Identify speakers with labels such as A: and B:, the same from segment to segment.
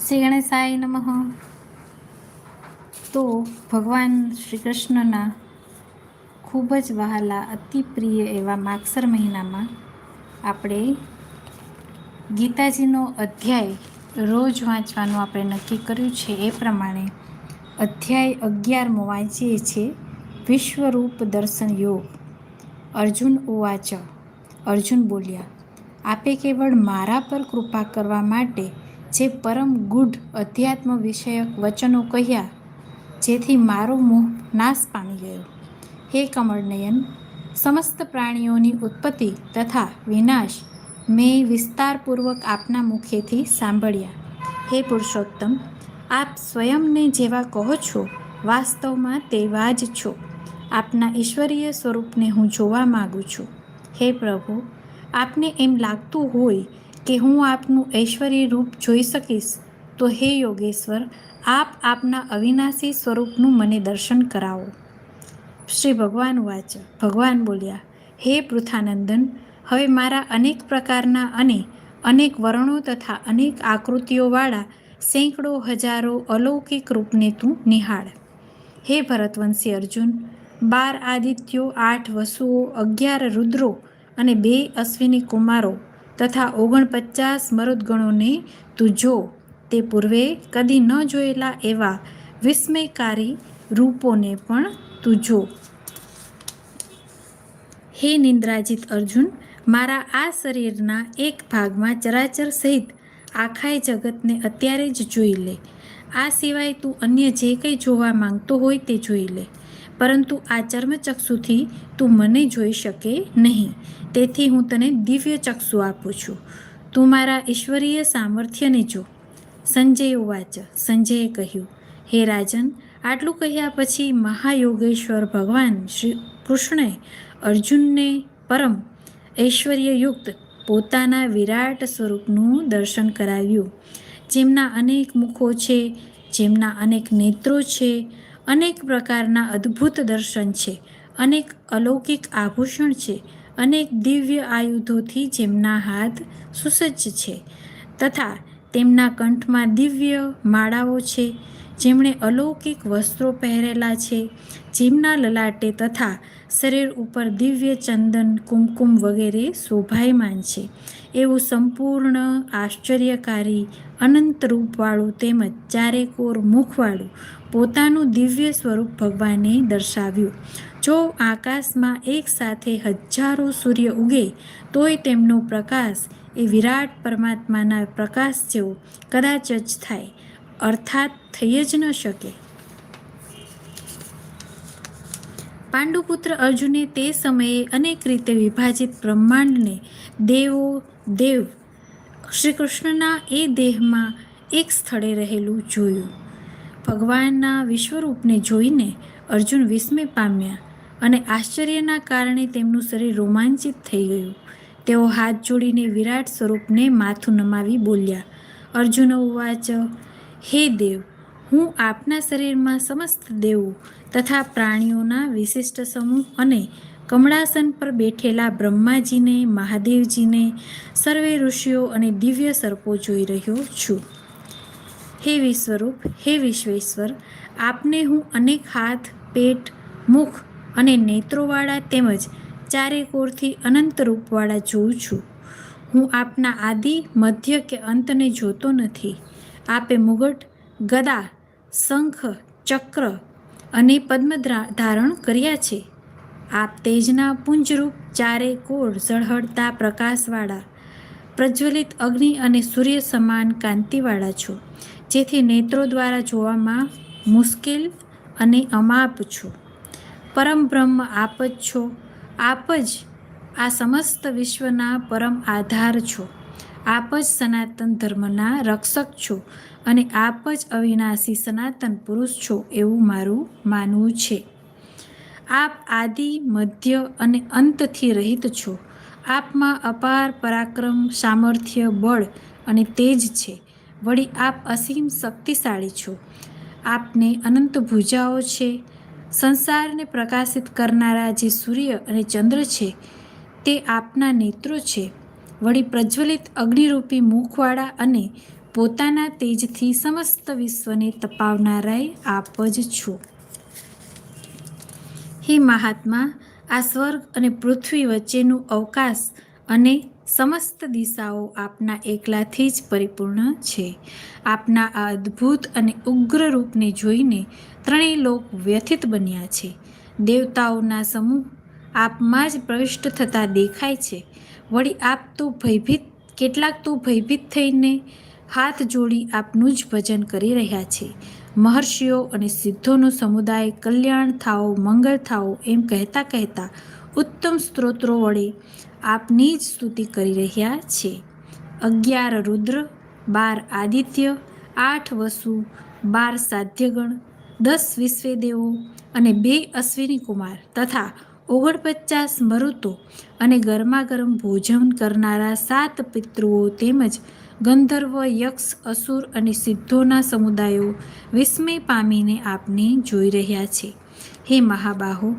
A: શ્રી ગણેશાય નમઃ તો ભગવાન શ્રી કૃષ્ણના ખૂબ જ વહાલા, અતિ પ્રિય એવા માગસર મહિનામાં આપણે ગીતાજીનો અધ્યાય રોજ વાંચવાનું આપણે નક્કી કર્યું છે. એ પ્રમાણે અધ્યાય અગિયારમો વાંચીએ છીએ. વિશ્વરૂપ દર્શન યોગ. અર્જુન ઉવાચ. અર્જુન બોલ્યા, આપે કેવળ મારા પર કૃપા કરવા માટે જે પરમ ગુઢ અધ્યાત્મ વિષયક વચનો કહ્યા, જેથી મારો મોહ નાશ પામી ગયો. હે કમળનયન, સમસ્ત પ્રાણીઓની ઉત્પત્તિ તથા વિનાશ મેં વિસ્તારપૂર્વક આપના મુખેથી સાંભળ્યા. હે પુરુષોત્તમ, આપ સ્વયંને જેવા કહો છો, વાસ્તવમાં તેવા જ છો. આપના ઈશ્વરીય સ્વરૂપને હું જોવા માગું છું. હે પ્રભુ, આપને એમ લાગતું હોય કે હું આપનું ઐશ્વર્ય રૂપ જોઈ શકીશ, તો હે યોગેશ્વર, આપ આપના અવિનાશી સ્વરૂપનું મને દર્શન કરાવો. શ્રી ભગવાન વાચ. ભગવાન બોલ્યા, હે પૃથાનંદન, હવે મારા અનેક પ્રકારના અને અનેક વર્ણો તથા અનેક આકૃતિઓવાળા સેંકડો હજારો અલૌકિક રૂપને તું નિહાળ. હે ભરતવંશી અર્જુન, બાર આદિત્યો, આઠ વસુઓ, અગિયાર રુદ્રો અને બે અશ્વિની કુમારો તથા ઓગણપચાસ મરુદગણોને તું જો. તે પૂર્વે કદી ન જોયેલા એવા વિસ્મયકારી રૂપોને પણ તું જો. હે નિંદ્રાજીત અર્જુન, મારા આ શરીરના એક ભાગમાં ચરાચર સહિત આખાય જગતને અત્યારે જ જોઈ લે. આ સિવાય તું અન્ય જે કંઈ જોવા માંગતો હોય તે જોઈ લે. પરંતુ આ ચર્મચક્ષુથી તું મને જોઈ શકે નહીં. તેથી હું તને દિવ્ય ચક્ષુ આપું છું. તું મારા ઈશ્વરીય સામર્થ્યને જો. સંજય વાચ, સંજયે કહ્યું, હે રાજન આટલું કહ્યા પછી મહાયોગેશ્વર ભગવાન શ્રી કૃષ્ણે અર્જુનને પરમ ઐશ્વર્યયુક્ત પોતાના વિરાટ સ્વરૂપનું દર્શન કરાવ્યું. જેમના અનેક મુખો છે, જેમના અનેક નેત્રો છે, અનેક પ્રકારના અદ્ભુત દર્શન છે, અનેક અલૌકિક આભૂષણ છે, અનેક દિવ્ય આયુધોથી જેમના હાથ સુસજ્જ છે, તથા તેમના કંઠમાં દિવ્ય માળાઓ છે જેમણે અલૌકિક વસ્ત્રો પહેરેલા છે જેમના લલાટે તથા શરીર ઉપર દિવ્ય ચંદન, કુમકુમ વગેરે શોભાયમાન છે. એવું સંપૂર્ણ, આશ્ચર્યકારી અનંત રૂપવાળું તેમજ ચારેકોર મુખવાળું પોતાનું દિવ્ય સ્વરૂપ ભગવાને દર્શાવ્યું. જો આકાશમાં એક સાથે હજારો સૂર્ય ઉગે, તોય તેમનો પ્રકાશ એ વિરાટ પરમાત્માના પ્રકાશ જેવો કદાચ જ થાય. અર્થાત થઈ જ ન શકે. પાંડુપુત્ર અર્જુને તે સમયે અનેક રીતે વિભાજિત બ્રહ્માંડને દેવો, દેવ શ્રી કૃષ્ણના એ દેહમાં એક સ્થળે રહેલું જોયું. ભગવાનના વિશ્વરૂપને જોઈને અર્જુન વિસ્મય પામ્યા અને આશ્ચર્યના કારણે તેમનું શરીર રોમાંચિત થઈ ગયું. તેઓ હાથ જોડીને વિરાટ સ્વરૂપને માથું નમાવી બોલ્યા, અર્જુન ઉવાચ હે દેવ, હું આપના શરીરમાં સમસ્ત દેવો તથા પ્રાણીઓના વિશિષ્ટ સમૂહ અને કમળાસન પર બેઠેલા બ્રહ્માજીને, મહાદેવજીને, સર્વે ઋષિઓ અને દિવ્ય સર્પો જોઈ રહ્યો છું. હે વિશ્વરૂપ, હે વિશ્વેશ્વર, આપને હું અનેક હાથ, પેટ, મુખ અને નેત્રોવાળા તેમજ ચારે કોરથી અનંત રૂપવાળા જોઉં છું. હું આપના આદિ, મધ્ય કે અંતને જોતો નથી. આપે મુગટ, ગદા, શંખ, ચક્ર અને પદ્મ ધારણ કર્યા છે. આપ તેજના પુંજરૂપ ચારે કોળ ઝળહળતા પ્રકાશવાળા, પ્રજ્વલિત અગ્નિ અને સૂર્ય સમાન કાંતિવાળા છો, જેથી નેત્રો દ્વારા જોવામાં મુશ્કેલ અને અમાપ છો. પરમ બ્રહ્મ આપ જ છો, આપ જ આ સમસ્ત વિશ્વના પરમ આધાર છો. આપ જ સનાતન ધર્મના રક્ષક છો અને આપ જ અવિનાશી સનાતન પુરુષ છો એવું મારું માનવું છે. આપ આદિ, મધ્ય અને અંતથી રહિત છો. આપમાં અપાર પરાક્રમ, સામર્થ્ય, બળ અને તેજ છે. વળી આપ અસીમ શક્તિશાળી છો. આપને અનંત ભુજાઓ છે. સંસારને પ્રકાશિત કરનારા જે સૂર્ય અને ચંદ્ર છે, તે આપના નેત્રો છે. વળી પ્રજ્વલિત અગ્નિરૂપી મુખવાળા અને પોતાના તેજથી સમસ્ત વિશ્વને તપાવનારાય આપ જ છો. હે મહાત્મા, આ સ્વર્ગ અને પૃથ્વી વચ્ચેનું અવકાશ અને સમસ્ત દિશાઓ આપના એકલાથી જ પરિપૂર્ણ છે. આપના આ અદ્ભુત અને ઉગ્ર રૂપને જોઈને ત્રણેય લોક વ્યથિત બન્યા છે. દેવતાઓના સમૂહ આપમાં જ પ્રવિષ્ટ થતા દેખાય છે. વળી આપ તો ભયભીત, કેટલાક તો ભયભીત થઈને હાથ જોડી આપનું જ ભજન કરી રહ્યા છે. મહર્ષિઓ અને સિદ્ધોનો સમુદાય કલ્યાણ થાઓ, મંગળ થાઓ એમ કહેતા કહેતા ઉત્તમ સ્ત્રોત્રો વડે આપની જ સ્તુતિ કરી રહ્યા છે. અગિયાર રુદ્ર, બાર આદિત્ય, આઠ વસુ, બાર સાધ્યગણ, દસ વિશ્વેદેવો અને બે અશ્વિની કુમાર તથા ઓગણપચાસ મૃતો અને ગરમાગરમ ભોજન કરનારા સાત પિતૃઓ તેમજ ગંધર્વ, યક્ષ, અસુર અને સિદ્ધોના સમુદાયો વિસ્મય પામીને આપને જોઈ રહ્યા છે. હે મહાબાહો,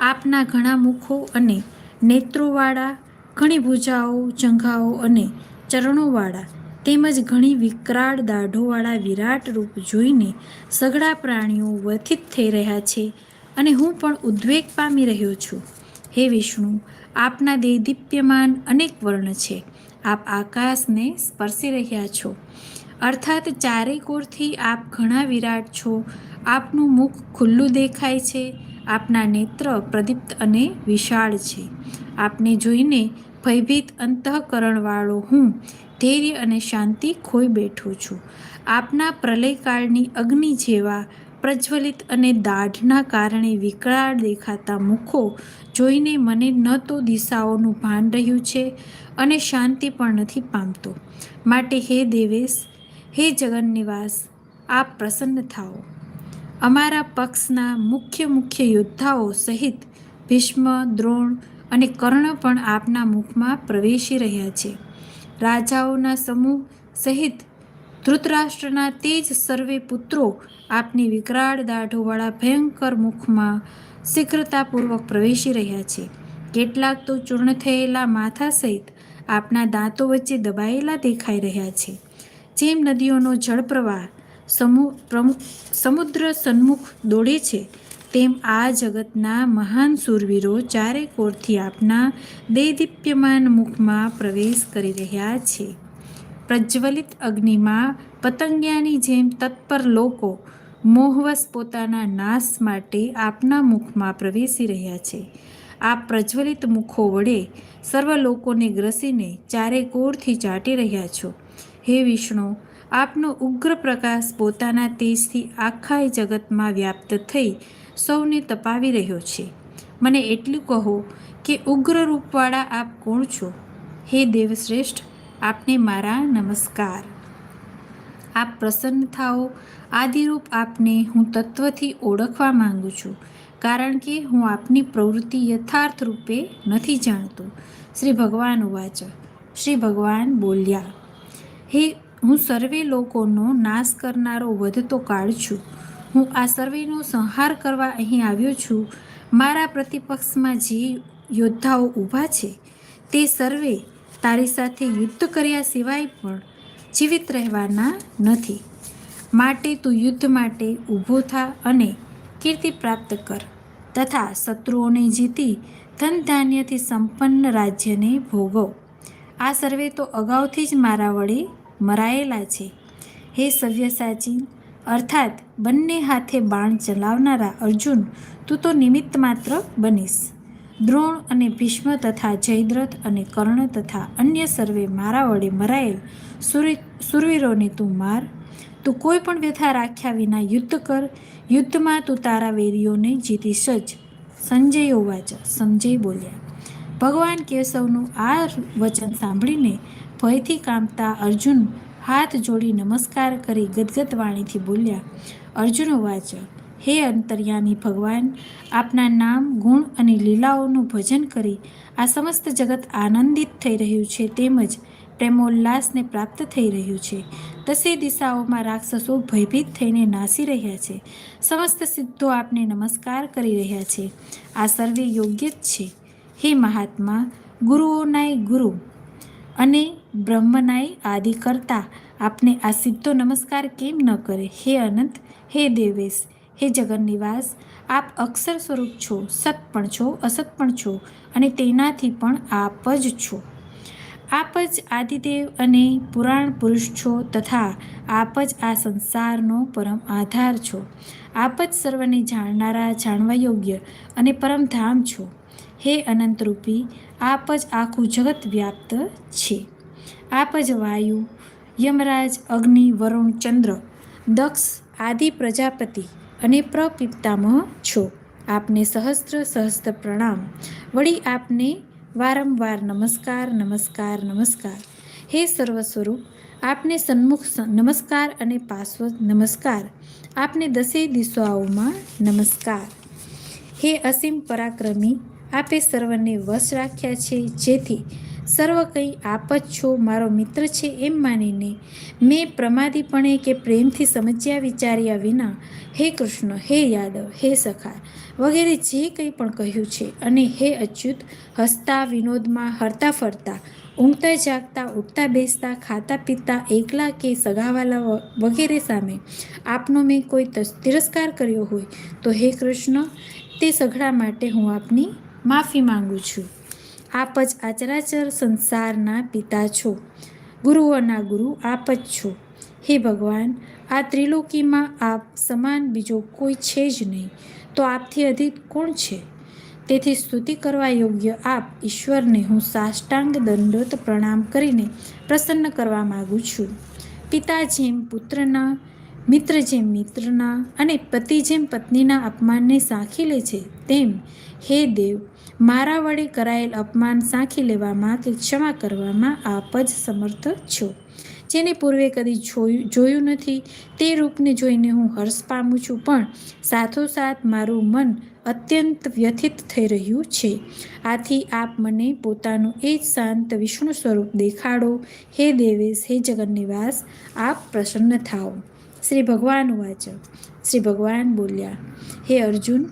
A: આપના ઘણા મુખો અને નેત્રોવાળા, ઘણી ભુજાઓ ચંઘાઓ અને ચરણોવાળા તેમજ ઘણી વિકરાળ દાઢોવાળા વિરાટ રૂપ જોઈને સઘળા પ્રાણીઓ વ્યથિત થઈ રહ્યા છે. અને હું પણ ઉદ્વેગ પામી રહ્યો છું. હે વિષ્ણુ, આપના દેદીપ્યમાન અનેક વર્ણ છે. આપ આકાશને સ્પર્શી રહ્યા છો. અર્થાત ચારે કોરથી આપ ઘણા વિરાટ છો. આપનું મુખ ખુલ્લું દેખાય છે. આપના નેત્ર પ્રદીપ્ત અને વિશાળ છે. આપને જોઈને ભયભીત અંતઃકરણવાળો હું ધૈર્ય અને શાંતિ ખોઈ બેઠું છું. આપના પ્રલયકાળની અગ્નિ જેવા પ્રજ્વલિત અને દાઢના કારણે વિકરાળ દેખાતા મુખો જોઈને મને ન તો દિશાઓનું ભાન રહ્યું છે અને શાંતિ પણ નથી પામતો. માટે હે દેવેશ, હે જગન્નિવાસ, આપ પ્રસન્ન થાઓ. અમારા પક્ષના મુખ્ય મુખ્ય યોદ્ધાઓ સહિત ભીષ્મ, દ્રોણ અને કર્ણ પણ આપના મુખમાં પ્રવેશી રહ્યા છે. રાજાઓના સમૂહ સહિત ધૃતરાષ્ટ્રના તે જ સર્વે પુત્રો આપની વિકરાળ દાઢોવાળા ભયંકર મુખમાં શીઘ્રતાપૂર્વક પ્રવેશી રહ્યા છે. કેટલાક તો ચૂર્ણ થયેલા માથા સહિત આપના દાંતો વચ્ચે દબાયેલા દેખાઈ રહ્યા છે. જેમ નદીઓનો જળપ્રવાહ સમુદ્ર સન્મુખ દોડે છે, તેમ આ જગતના મહાન સુરવીરો ચારે કોરથી આપના દેદીપ્યમાન મુખમાં પ્રવેશ કરી રહ્યા છે. પ્રજ્વલિત અગ્નિમાં પતંગિયાની જેમ તત્પર લોકો મોહવશ પોતાના નાશ માટે આપના મુખમાં પ્રવેશી રહ્યા છે. આ પ્રજ્વલિત મુખો વડે સર્વ લોકોને ગ્રસીને ચારે કોરથી ચાટી રહ્યા છો. હે વિષ્ણુ, આપનો ઉગ્ર પ્રકાશ પોતાના તેજથી આખા જગતમાં વ્યાપ્ત થઈ સૌને તપાવી રહ્યો છે. મને એટલું કહો કે ઉગ્ર રૂપવાળા આપ કોણ છો? હે દેવશ્રેષ્ઠ આપને મારા નમસ્કાર. આપ પ્રસન્ન થાઓ. આદિરૂપ આપને હું તત્વથી ઓળખવા માંગુ છું, કારણ કે હું આપની પ્રવૃત્તિ યથાર્થ રૂપે નથી જાણતો. શ્રી ભગવાન ઉવાચ, શ્રી ભગવાન બોલ્યા, હે, હું સર્વે લોકોનો નાશ કરનારો વધતો કાળ છું. હું આ સર્વેનો સંહાર કરવા અહીં આવ્યો છું. મારા પ્રતિપક્ષમાં જે યોદ્ધાઓ ઊભા છે, તે સર્વે તારી સાથે યુદ્ધ કર્યા સિવાય પણ જીવિત રહેવાના નથી. માટે તું યુદ્ધ માટે ઊભો થા અને કીર્તિ પ્રાપ્ત કર તથા શત્રુઓને જીતી ધન ધાન્યથી સંપન્ન રાજ્યને ભોગવ. આ સર્વે તો અગાઉથી જ મારા વડે મરાયેલા છે. હે સવ્યસાચી અર્થાત બંને હાથે બાણ ચલાવનારા અર્જુન, તું તો નિમિત્ત માત્ર બનીશ. દ્રોણ અને ભીષ્મ તથા જયદ્રથ અને કર્ણ તથા અન્ય સર્વે મારા વડે મરાયેલ સુરવીરોને તું માર. તું કોઈ પણ વ્યથા રાખ્યા વિના યુદ્ધ કર. યુદ્ધમાં તું તારા વેરીઓને જીતી સજ. સંજય ઓવાચ સંજય બોલ્યા. ભગવાન કેશવનું આ વચન સાંભળીને ભયથી કામતા અર્જુન હાથ જોડી નમસ્કાર કરી ગદગદ વાણીથી બોલ્યા. અર્જુન વાચ હે અંતર્યામી ભગવાન, આપના નામ, ગુણ અને લીલાઓનું ભજન કરી આ સમસ્ત જગત આનંદિત થઈ રહ્યું છે તેમજ પ્રેમોલ્લાસને પ્રાપ્ત થઈ રહ્યું છે. દસે દિશાઓમાં રાક્ષસો ભયભીત થઈને નાસી રહ્યા છે. સમસ્ત સિદ્ધો આપને નમસ્કાર કરી રહ્યા છે. આ સર્વે યોગ્ય જ છે. હે મહાત્મા, ગુરુઓનાય ગુરુ અને બ્રહ્મનાય આદિ કરતા આપને આ સિદ્ધો નમસ્કાર કેમ ન કરે? હે અનંત, હે દેવેશ હે જગન્નિવાસ, આપ અક્ષર સ્વરૂપ છો, સત પણ છો, અસત પણ છો અને તેનાથી પણ આપ જ છો. આપ જ આદિદેવ અને પુરાણ પુરુષ છો તથા આપ જ આ સંસારનો પરમ આધાર છો. આપ જ સર્વને જાણનારા, જાણવા યોગ્ય અને પરમધામ છો. હે અનંતરૂપી, આપ જ આખું જગત વ્યાપ્ત છે. આપ જ વાયુ, યમરાજ, અગ્નિ, વરુણ, ચંદ્ર, દક્ષ, આદિ પ્રજાપતિ અને પ્રપિતામહ છો. આપને સહસ્ત્ર સહસ્ત્ર પ્રણામ. વળી આપને વારંવાર નમસ્કાર નમસ્કાર નમસ્કાર. હે સર્વ સ્વરૂપ આપને સન્મુખ નમસ્કાર અને પાર્શ્વ નમસ્કાર. આપને દસે દિશાઓમાં નમસ્કાર. હે અસીમ પરાક્રમી, આપે સર્વને વશ રાખ્યા છે, જેથી સર્વ કંઈ આપ જ છો, મારો મિત્ર છે એમ માનીને મેં પ્રમાદીપણે કે પ્રેમથી સમજ્યા વિચાર્યા વિના, હે કૃષ્ણ, હે યાદવ, હે સખા વગેરે જે કંઈ પણ કહ્યું છે અને હે અચ્યુત, હસતા, વિનોદમાં હરતા ફરતા, ઊંઘતા, જાગતા, ઉઠતા, બેસતા, ખાતા, પીતા, એકલા કે સગાવાલા વગેરે સામે આપનો મેં કોઈ તિરસ્કાર કર્યો હોય તો હે કૃષ્ણ, તે સઘળા માટે હું આપની માફી માંગુ છું. આપ જ આચરાચર સંસારના પિતા છો. ગુરુઓના ગુરુ આપ જ છો. હે ભગવાન, આ ત્રિલોકીમાં આપ સમાન બીજો કોઈ છે જ નહીં, તો આપથી અધિક કોણ છે? તેથી સ્તુતિ કરવા યોગ્ય આપ ઈશ્વરને હું સાષ્ટાંગ દંડોત પ્રણામ કરીને પ્રસન્ન કરવા માગું છું. પિતા જેમ પુત્રના, મિત્ર જેમ મિત્રના અને પતિ જેમ પત્નીના અપમાનને સાંખી લે છે, તેમ હે દેવ મારા વડે કરાયેલ અપમાન સાંખી લેવામાં કે ક્ષમા કરવામાં આપ જ સમર્થ છો. જેને પૂર્વે કદી જોયું જોયું નથી, તે રૂપને જોઈને હું હર્ષ પામું છું, પણ સાથોસાથ મારું મન અત્યંત વ્યથિત થઈ રહ્યું છે. આથી આપ મને પોતાનું એ જ શાંત વિષ્ણુ સ્વરૂપ દેખાડો. હે દેવેશ, હે જગન્નિવાસ, આપ પ્રસન્ન થાઓ. શ્રી ભગવાન વાચક, શ્રી ભગવાન બોલ્યા, હે અર્જુન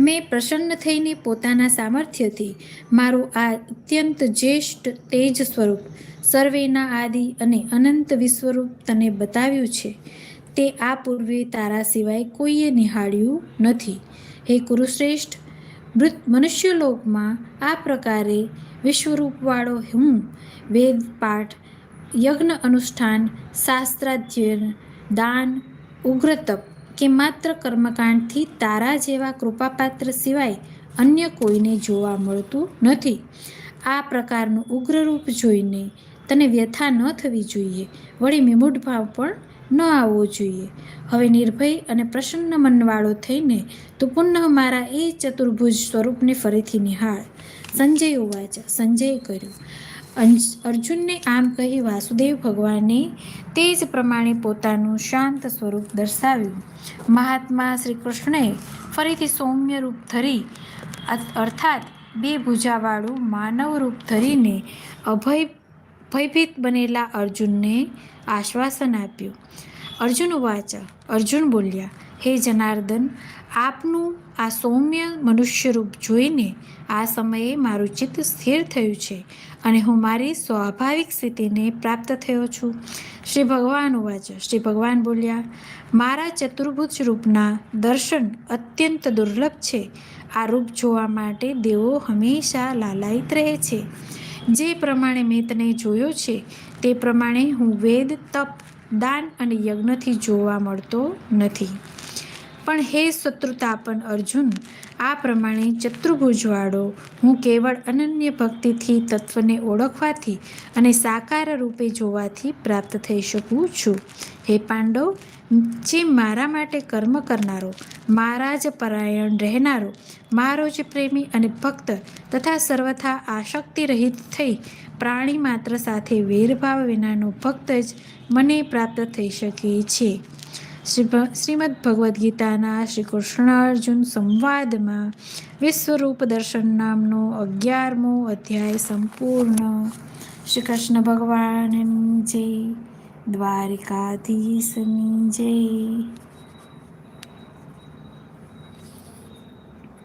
A: મેં પ્રસન્ન થઈને પોતાના સામર્થ્યથી મારું આ અત્યંત જ્યેષ્ઠ તેજ સ્વરૂપ, સર્વેના આદિ અને અનંત વિશ્વરૂપ તને બતાવ્યું છે. તે આ પૂર્વે તારા સિવાય કોઈએ નિહાળ્યું નથી. હે કુરુશ્રેષ્ઠ, મૃત મનુષ્યલોકમાં આ પ્રકારે વિશ્વરૂપવાળો હું, વેદ પાઠ, યજ્ઞ અનુષ્ઠાન, શાસ્ત્રાધ્યયન, દાન, ઉગ્રતપ કે માત્ર કર્મકાંડથી તારા જેવા કૃપાપાત્ર સિવાય અન્ય કોઈને જોવા મળતું નથી. આ પ્રકારનું ઉગ્ર રૂપ જોઈને તને વ્યથા ન થવી જોઈએ. વળી વિમૂઢ ભાવ પણ ન આવવો જોઈએ. હવે નિર્ભય અને પ્રસન્ન મનવાળો થઈને તું પુનઃ મારા એ ચતુર્ભુજ સ્વરૂપને ફરીથી નિહાળ. સંજય ઉવાચ, સંજય કર્યું. અર્જુનને આમ કહી વાસુદેવ ભગવાને તે જ પ્રમાણે પોતાનું શાંત સ્વરૂપ દર્શાવ્યું. મહાત્મા શ્રી કૃષ્ણએ ફરીથી સૌમ્ય રૂપ ધરી અર્થાત બે ભૂજાવાળું માનવ રૂપ ધરીને અભય, ભયભીત બનેલા અર્જુનને આશ્વાસન આપ્યું. અર્જુન વાચ, અર્જુન બોલ્યા, હે જનાર્દન, આપનું આ સૌમ્ય મનુષ્ય રૂપ જોઈને આ સમયે મારું ચિત્ત સ્થિર થયું છે અને હું મારી સ્વાભાવિક સ્થિતિને પ્રાપ્ત થયો છું. શ્રી ભગવાન વાચ, શ્રી ભગવાન બોલ્યા, મારા ચતુર્ભુજ રૂપના દર્શન અત્યંત દુર્લભ છે. આ રૂપ જોવા માટે દેવો હંમેશા લાલાયિત રહે છે. જે પ્રમાણે મેં તને જોયો છે, તે પ્રમાણે હું વેદ, તપ દાન અને યજ્ઞથી જોવા મળતો નથી. પણ હે શત્રુતાપન અર્જુન, આ પ્રમાણે ચતુર્ભુજવાળો, હું કેવળ અનન્ય ભક્તિથી તત્વને ઓળખવાથી અને સાકાર રૂપે જોવાથી પ્રાપ્ત થઈ શકું છું. હે પાંડવ જે મારા માટે કર્મ કરનારો, મારા જ પરાયણ રહેનારો, મારો જ પ્રેમી અને ભક્ત તથા સર્વથા આશક્તિ રહિત થઈ પ્રાણી માત્ર સાથે વેરભાવ વિનાનો ભક્ત જ મને પ્રાપ્ત થઈ શકે છે. શ્રીમદ ભગવદ્ ગીતાના શ્રી કૃષ્ણ અર્જુન સંવાદમાં વિશ્વરૂપ દર્શન નામનો અગિયારમો અધ્યાય સંપૂર્ણ. શ્રી કૃષ્ણ ભગવાનની જય. દ્વારિકાધીશની જય